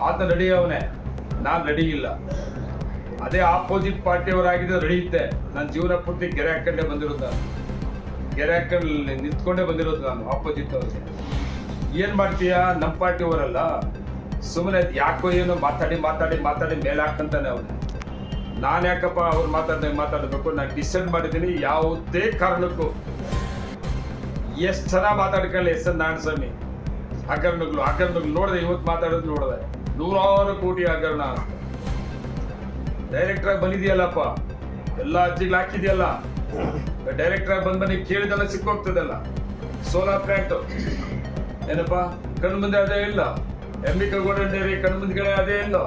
ಆತ ರೆಡಿ ಅವನೇ. ನಾನು ಇಲ್ಲ. ಅದೇ ಆಪೋಸಿಟ್ ಪಾರ್ಟಿಯವರಾಗಿದ್ದರೆ ಇದ್ದೆ. ನನ್ನ ಜೀವನ ಪೂರ್ತಿ ಗೆರೆ ಹಾಕೊಂಡೇ ಬಂದಿರೋದು ನಾನು. ಗೆರೆ ಹಾಕೊಂಡು ನಿಂತ್ಕೊಂಡೇ ಬಂದಿರೋದು ನಾನು ಆಪೋಸಿಟ್ ಅವ್ರಿಗೆ. ಏನು ಮಾಡ್ತೀಯ? ನಮ್ಮ ಪಾರ್ಟಿಯವರಲ್ಲ ಸುಮ್ಮನೆ ಯಾಕೋ ಏನೋ ಮಾತಾಡಿ ಮಾತಾಡಿ ಮಾತಾಡಿ ಮೇಲೆ ಹಾಕಂತಾನೆ ಅವನು. ನಾನು ಯಾಕಪ್ಪ ಅವ್ರು ಮಾತಾಡ್ದಂಗೆ ಮಾತಾಡಬೇಕು? ನಾನು ಡಿಸೈಡ್ ಮಾಡಿದ್ದೀನಿ ಯಾವುದೇ ಕಾರಣಕ್ಕೂ. ಎಷ್ಟು ಚೆನ್ನಾಗಿ ಮಾತಾಡ್ಕೊಳ್ಳಿ ಎಸ್ ಎನ್ ನಾರಾಯಣಸ್ವಾಮಿ? ಹಗರಣಗಳು ಹಗರಣಗಳು ನೋಡಿದೆ ಇವತ್ತು ಮಾತಾಡೋದು ನೋಡಿದೆ. ನೂರಾರು ಕೋಟಿ ಹಗರಣ. ಡೈರೆಕ್ಟರ್ ಆಗಿ ಬಂದಿದೆಯಲ್ಲಪ್ಪ? ಎಲ್ಲ ಅರ್ಜಿಗಳು ಹಾಕಿದೆಯಲ್ಲ? ಡೈರೆಕ್ಟರ್ ಆಗಿ ಬಂದ್ ಬನ್ನಿ ಕೇಳಿದೆಲ್ಲ ಸಿಕ್ಕೋಗ್ತದಲ್ಲ? ಸೋಲಾರ್ ಪ್ಲಾಂಟ್ ಏನಪ್ಪ? ಕಣ್ಣು ಮುಂದೆ ಅದೇ ಇಲ್ಲ. ಎಂ ಬಿ ಗೋಲ್ಡನ್ ಡೈರಿ ಕಣ್ಣು ಮುಂದ್ಗಡೆ ಅದೇ ಇಲ್ಲ.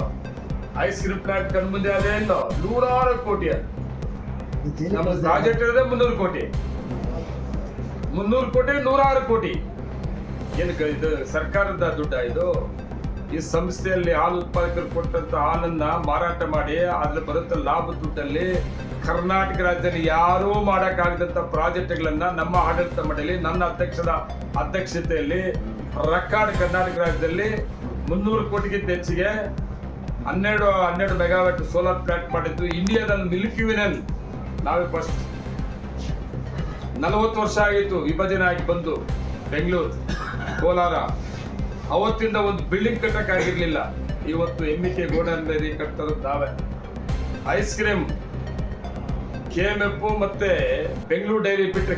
ಐಸ್ ಕ್ರೀಮ್ ಪ್ಲಾಂಟ್ ಕಣ್ಣು ಮುಂದೆ ಅದೇ ಇಲ್ಲ. ನೂರಾರು ಕೋಟಿ. ನಮ್ಮ ಪ್ರಾಜೆಕ್ಟ್ ಇರೋದೇ ಮುನ್ನೂರು ಕೋಟಿ. ಮುನ್ನೂರು ಕೋಟಿ ನೂರಾರು ಕೋಟಿ. ಏನು ಇದು ಸರ್ಕಾರದ ದುಡ್ಡ ಇದು? ಈ ಸಂಸ್ಥೆಯಲ್ಲಿ ಹಾಲು ಉತ್ಪಾದಕರು ಕೊಟ್ಟಂತ ಹಾಲನ್ನ ಮಾರಾಟ ಮಾಡಿ ಅದ್ರ ಬರುತ್ತ ಲಾಭ ದುಡ್ಡಲ್ಲಿ ಕರ್ನಾಟಕ ರಾಜ್ಯದಲ್ಲಿ ಯಾರೂ ಮಾಡಕ್ಕಾಗದಂತ ಪ್ರಾಜೆಕ್ಟ್ಗಳನ್ನ ನಮ್ಮ ಆಡಳಿತ ಮಂಡಳಿ, ನನ್ನ ಅಧ್ಯಕ್ಷದ ಅಧ್ಯಕ್ಷತೆಯಲ್ಲಿ ರೆಕಾರ್ಡ್ ಕರ್ನಾಟಕ ರಾಜ್ಯದಲ್ಲಿ ಮುನ್ನೂರು ಕೋಟಿಗಿಂತ ಹೆಚ್ಚಿಗೆ ಹನ್ನೆರಡು ಹನ್ನೆರಡು ಮೆಗಾವ್ಯಾಟ್ ಸೋಲಾರ್ ಪ್ಲಾಂಟ್ ಮಾಡಿದ್ದು ಇಂಡಿಯಾದಲ್ಲಿ ಮಿಲ್ಕಿ ನಾವೇ ಫಸ್ಟ್ ನಲವತ್ತು ವರ್ಷ ಆಗಿತ್ತು ವಿಭಜನೆ ಆಗಿ ಬಂದು ಬೆಂಗಳೂರು, ಕೋಲಾರ. ಅವತ್ತಿಂದ ಒಂದು ಬಿಲ್ಡಿಂಗ್ ಕಟ್ಟಕ್ಕಾಗಿರ್ಲಿಲ್ಲ ಇವತ್ತು ಎಂ ಕೆ ಗೋಡನ್ ಡೈರಿ ಕಟ್ಟೋದು ನಾವೇ ice cream K M F ಮತ್ತೆ ಬೆಂಗಳೂರು ಡೈರಿ ಬಿಟ್ಟರೆ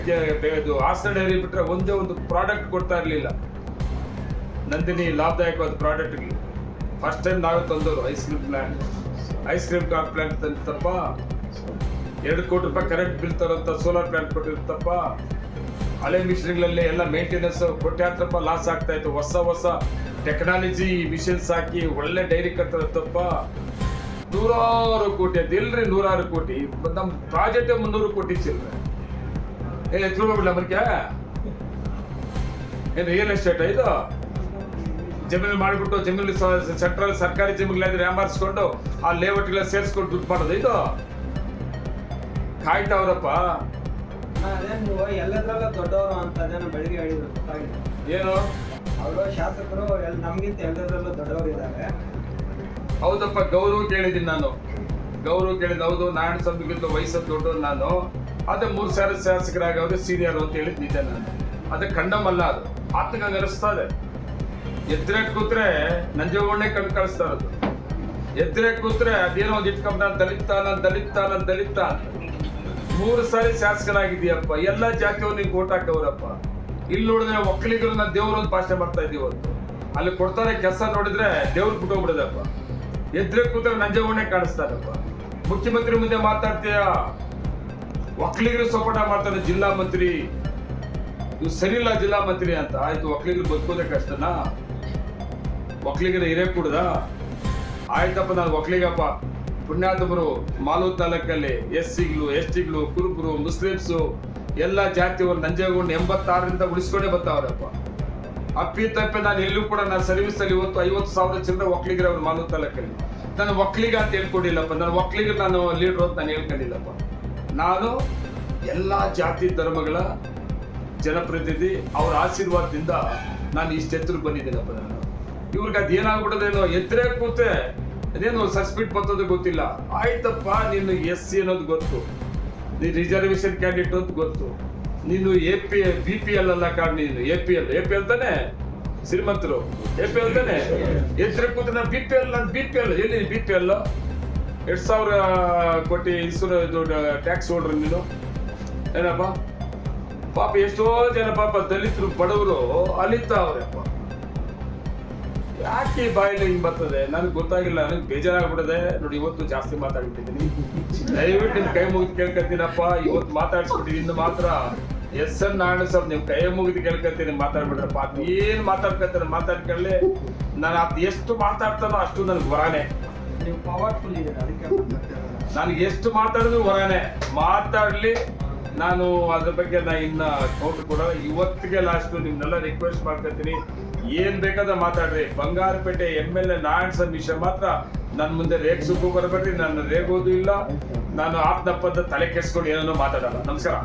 ಇದು ಡೈರಿ ಬಿಟ್ಟರೆ ಒಂದೇ ಒಂದು ಪ್ರಾಡಕ್ಟ್ ಕೊಡ್ತಾ ಇರಲಿಲ್ಲ. ನಂದಿನಿ ಲಾಭದಾಯಕವಾದ ಪ್ರಾಡಕ್ಟ್ ಫಸ್ಟ್ ಟೈಮ್ ನಾವೇ ತಂದವರು ice cream plant ice cream car plant ತಂದಿತ್ತಪ್ಪ ಎರಡು ಕೋಟಿ ರೂಪಾಯಿ ಕರೆಂಟ್ ಬಿಲ್ ತರೋಂಥ ಸೋಲಾರ್ ಪ್ಲಾಂಟ್ ಕೊಟ್ಟಿರುತ್ತಪ್ಪ. ಹಳೆ ಮಿಷನ್ಗಳಲ್ಲಿ ಎಲ್ಲ ಮೇಂಟೆನೆನ್ಸ್ ಕೋಟ್ಯಾಂತರ ಲಾಸ್ ಆಗ್ತಾ ಇತ್ತು. ಹೊಸ ಹೊಸ ಟೆಕ್ನಾಲಜಿ ಮಿಷಿನ್ಸ್ ಹಾಕಿ ಒಳ್ಳೆ ಡೈರಿ ಕಟ್ಟಿರುತ್ತಪ್ಪ ನೂರಾರು ಕೋಟಿ ಅದು ಇಲ್ರಿ ನೂರಾರು ಕೋಟಿ. ನಮ್ಮ ಪ್ರಾಜೆಕ್ಟ್ ಮುನ್ನೂರು ಕೋಟಿ ಚಿಲ್ಲರೆ ಏ ತಿಳ್ಕೊಬಿಡ್ಲ ಮನ್ಕೆ ಏನು ರಿಯಲ್ ಎಸ್ಟೇಟ್ ಇದು? ಜಮೀನು ಮಾಡಿಬಿಟ್ಟು ಜಮೀನು ಸೆಂಟ್ರಲ್ ಸರ್ಕಾರಿ ಜಮೀನುಗಳಿದ್ರೆ ಯಾಮಾರಿಸ್ಕೊಂಡು ಆ ಲೇಔಟ್ಗಳ ಸೇರಿಸ್ಕೊಂಡು ದುಡ್ಡು ಮಾಡೋದು ಇದು? ಕಾಯ್ತಾವ್ರಪ್ಪ ಅದೇ ನೀವು ಎಲ್ಲದ್ರಲ್ಲ ದೊಡ್ಡವರು ಅಂತ ಅದೇನೋ ಬೆಳಿಗ್ಗೆ ಹೇಳಿದ್ರು ಗೊತ್ತಾಗಿದೆ. ಏನು? ಅವರು ಶಾಸಕರು ಎಲ್ ನಮ್ಗಿಂತ ಎಲ್ಲದ್ರಲ್ಲೂ ದೊಡ್ಡವರು ಇದ್ದಾರೆ. ಹೌದಪ್ಪ ಗೌರವ ಕೇಳಿದ್ದೀನಿ ನಾನು. ಗೌರವ ಕೇಳಿದ ಹೌದು ನಾನು ಸ್ವಾಮಿಗಿಂತ ವಯಸ್ಸು ದೊಡ್ಡದು ನಾನು. ಅದೇ ಮೂರು ಸಾವಿರ ಶಾಸಕರಾಗವ್ರೆ ಸೀನಿಯರ್ ಅಂತ ಹೇಳಿದ್ ನಿಜ ನಾನು. ಅದು ಖಂಡಮಲ್ಲ ಅದು. ಅದು ಆತ್ಮಗ ಇದೆ ಎದ್ರೆ ಕೂತ್ರೆ ನಂಜವಣ್ಣೆ ಕಣ್ ಕಳಿಸ್ತಾ ಇರೋದು. ಎದ್ರೆ ಕೂತ್ರೆ ಅದೇನೋ ಒಂದು ಇಟ್ಕೊಂಡ್ ನಾನು ದಲಿತ ನಾನು ದಲಿತ ನಾನು ಮೂರು ಸಾರಿ ಶಾಸಕರಾಗಿದೆಯಪ್ಪ ಎಲ್ಲ ಜಾತಿಯವ್ರು ನೀವು ಓಟ್ ಹಾಕವ್ರಪ್ಪ. ಇಲ್ಲಿ ನೋಡಿದ್ರೆ ಒಕ್ಕಲಿಗರನ್ನ ದೇವ್ರ ಒಂದು ಭಾಷೆ ಮಾಡ್ತಾ ಇದೀವಿ ಇವತ್ತು ಅಲ್ಲಿ ಕೊಡ್ತಾರೆ ಕೆಲಸ ನೋಡಿದ್ರೆ ದೇವ್ರು ಬಿಟ್ಟೋಗ್ಬಿಡದಪ್ಪ ಎದ್ರೆ ಕೂತ್ರೆ ನಂಜಗೋಣೆ ಕಾಣಿಸ್ತಾರಪ್ಪ. ಮುಖ್ಯಮಂತ್ರಿ ಮುಂದೆ ಮಾತಾಡ್ತೀಯ? ಒಕ್ಕಲಿಗರು ಸಪೋಟ ಮಾಡ್ತಾರೆ ಜಿಲ್ಲಾ ಮಂತ್ರಿ. ಇವ್ ಸರಿಯಿಲ್ಲ ಜಿಲ್ಲಾ ಮಂತ್ರಿ ಅಂತ. ಆಯ್ತು, ಒಕ್ಕಲಿಗರು ಬದುಕೋದೇ ಕಷ್ಟನಾ? ಒಕ್ಕಲಿಗರ ಹಿರೇ ಕುಡ್ದ ಆಯ್ತಪ್ಪ, ನಾನು ಒಕ್ಕಲಿಗಪ್ಪ. ಪುಣ್ಯಾತಮರು ಮಾಲೂರು ತಾಲೂಕಲ್ಲಿ ಎಸ್ ಸಿಗಳು ಎಸ್ ಟಿಗಳು ಕುರುಬರು, ಮುಸ್ಲಿಮ್ಸು ಎಲ್ಲ ಜಾತಿಯವರು ನಂಜೇಗೌಡ ಎಂಬತ್ತಾರರಿಂದ ಉಳಿಸ್ಕೊಂಡೇ ಬರ್ತಾವ್ರಪ್ಪ. ಅಪ್ಪಿ ತಪ್ಪೆ ನಾನು ಎಲ್ಲೂ ಕೂಡ ನಾನು ಸರ್ವಿಸ್ ಅಲ್ಲಿ ಇವತ್ತು ಐವತ್ತು ಸಾವಿರ ಚಿಲ್ಲರೆ ಒಕ್ಕಲಿಗರ ಅವ್ರು ಮಾಲೂರು ತಾಲೂಕಲ್ಲಿ. ನಾನು ಒಕ್ಕಲಿಗ ಅಂತ ಹೇಳ್ಕೊಂಡಿಲ್ಲಪ್ಪ. ನಾನು ಒಕ್ಕಲಿಗ ನಾನು ಲೀಡ್ರು ಅಂತ ನಾನು ಹೇಳ್ಕೊಂಡಿಲ್ಲಪ್ಪ. ನಾನು ಎಲ್ಲ ಜಾತಿ ಧರ್ಮಗಳ ಜನಪ್ರತಿನಿಧಿ ಅವರ ಆಶೀರ್ವಾದದಿಂದ ನಾನು ಇಷ್ಟು ಎತ್ತರಕ್ಕೆ ಬಂದಿದ್ದೀನಪ್ಪ ನಾನು. ಇವ್ರಿಗೆ ಅದು ಏನಾಗ್ಬಿಡೋದೇನೋ ಎತ್ತರೆ ಕೂತೆ ಅದೇನೋ ಸಸ್ಪೆಂಡ್ ಬರ್ತದೆ ಗೊತ್ತಿಲ್ಲ. ಆಯ್ತಪ್ಪ, ನೀನು ಎಸ್ ಸಿ ಅನ್ನೋದು ಗೊತ್ತು. ನೀ ರಿಸರ್ವೇಶನ್ ಕ್ಯಾಂಡಿಡೇಟ್ ಅಂತ ಗೊತ್ತು. ನೀನು A P B P L ಅಲ್ಲ ಕಾರಣ ನೀನು. A P L A P L ತಾನೆ? ಶ್ರೀಮಂತರು. ಎ ಪಿ ಎಲ್ ತಾನೆ? ಎತ್ತರೆ ಕೂತು ನಾನು ಬಿ ಪಿ ಎಲ್ ನಾನು ಬಿ ಪಿ ಎಲ್ ಎಲ್ಲಿ ಬಿ ಪಿ ಎಲ್ ಎರಡು ಸಾವಿರ ಕೋಟಿ ಇನ್ಸೂರ ಟ್ಯಾಕ್ಸ್ ಹೋಲ್ಡ್ರಿ ನೀನು. ಏನಪ್ಪ? ಪಾಪ ಎಷ್ಟೋ ಜನ ಪಾಪ ದಲಿತರು, ಬಡವರು ಅಲಿತಾವ್ರಪ್ಪ ಯಾಕೆ ಬಾಯಲ್ಲಿ ಹಿಂಗ್ ಬರ್ತದೆ? ನನಗೆ ಗೊತ್ತಾಗಿಲ್ಲ ನನಗೆ ಬೇಜಾರಾಗ್ಬಿಡದೆ ನೋಡಿ ಇವತ್ತು ಜಾಸ್ತಿ ಮಾತಾಡ್ಬಿಟ್ಟಿದ್ದೀನಿ. ದಯವಿಟ್ಟು ನಿಮ್ ಕೈ ಮುಗಿದು ಕೇಳ್ಕತ್ತೀನಪ್ಪ. ಇವತ್ತು ಮಾತಾಡ್ಸ್ಬಿಟ್ಟಿದ್ದೀನಿ ಇನ್ನು ಮಾತ್ರ. ಎಸ್ ಎನ್ ನಾರಾಯಣ ಸರ್ ನೀವು ಕೈ ಮುಗಿದು ಕೇಳ್ಕೊತೀನಿ ಮಾತಾಡ್ಬಿಡ್ರಪ್ಪ ಅದ್ ಏನ್ ಮಾತಾಡ್ಕೊತಾರೆ ಮಾತಾಡ್ಕೊಳ್ಳಿ. ನಾನು ಅದ್ ಎಷ್ಟು ಮಾತಾಡ್ತಾನೋ ಅಷ್ಟು ನನಗೆ ಹೊರಾನೆ ನೀವು ಪವರ್ಫುಲ್. ನನಗೆ ಎಷ್ಟು ಮಾತಾಡಿದ್ರು ಹೊರಾನೆ ಮಾತಾಡ್ಲಿ. ನಾನು ಅದ್ರ ಬಗ್ಗೆ ನಾ ಇನ್ನ ಕೌಂಟ್ ಕೂಡ. ಇವತ್ತಿಗೆ ಲಾಸ್ಟ್ ನಿಮ್ನೆಲ್ಲ ರಿಕ್ವೆಸ್ಟ್ ಮಾಡ್ಕೊತೀನಿ ಏನ್ ಬೇಕಾದ ಮಾತಾಡ್ರಿ. Bangarapete M L A Narayana ಸಂದೇಶ ಮಾತ್ರ. ನನ್ನ ಮುಂದೆ ರೇಗ್ಸಕ್ಕೂ ಬರಬೇಡ್ರಿ ನನ್ನ ರೇಗೋದು ಇಲ್ಲ. ನಾನು ಆತ್ಮಪ್ಪದ ತಲೆ ಕೆಸ್ಕೊಂಡು ಏನನ್ನೋ ಮಾತಾಡಲ್ಲ. ನಮಸ್ಕಾರ.